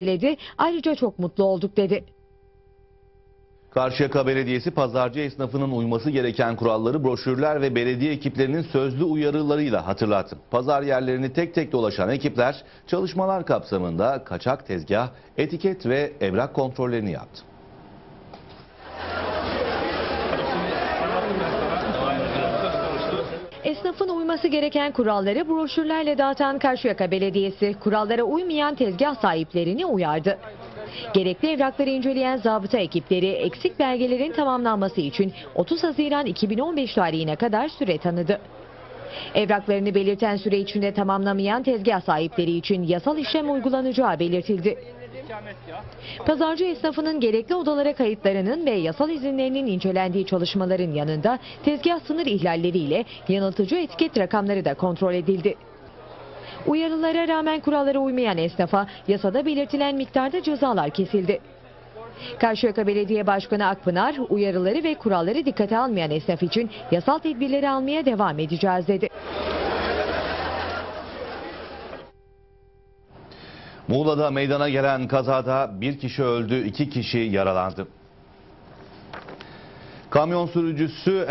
söyledi. Ayrıca çok mutlu olduk dedi. Karşıyaka Belediyesi pazarcı esnafının uyması gereken kuralları broşürler ve belediye ekiplerinin sözlü uyarılarıyla hatırlattı. Pazar yerlerini tek tek dolaşan ekipler çalışmalar kapsamında kaçak tezgah, etiket ve evrak kontrollerini yaptı. Esnafın uyması gereken kuralları broşürlerle dağıtan Karşıyaka Belediyesi kurallara uymayan tezgah sahiplerini uyardı. Gerekli evrakları inceleyen zabıta ekipleri eksik belgelerin tamamlanması için 30 Haziran 2015 tarihine kadar süre tanıdı. Evraklarını belirten süre içinde tamamlamayan tezgah sahipleri için yasal işlem uygulanacağı belirtildi. Pazarcı esnafının gerekli odalara kayıtlarının ve yasal izinlerinin incelendiği çalışmaların yanında tezgah sınır ihlalleriyle yanıltıcı etiket rakamları da kontrol edildi. Uyarılara rağmen kurallara uymayan esnafa yasada belirtilen miktarda cezalar kesildi. Karşıyaka Belediye Başkanı Akpınar, uyarıları ve kuralları dikkate almayan esnaf için yasal tedbirleri almaya devam edeceğiz dedi. Muğla'da meydana gelen kazada bir kişi öldü, iki kişi yaralandı. Kamyon sürücüsü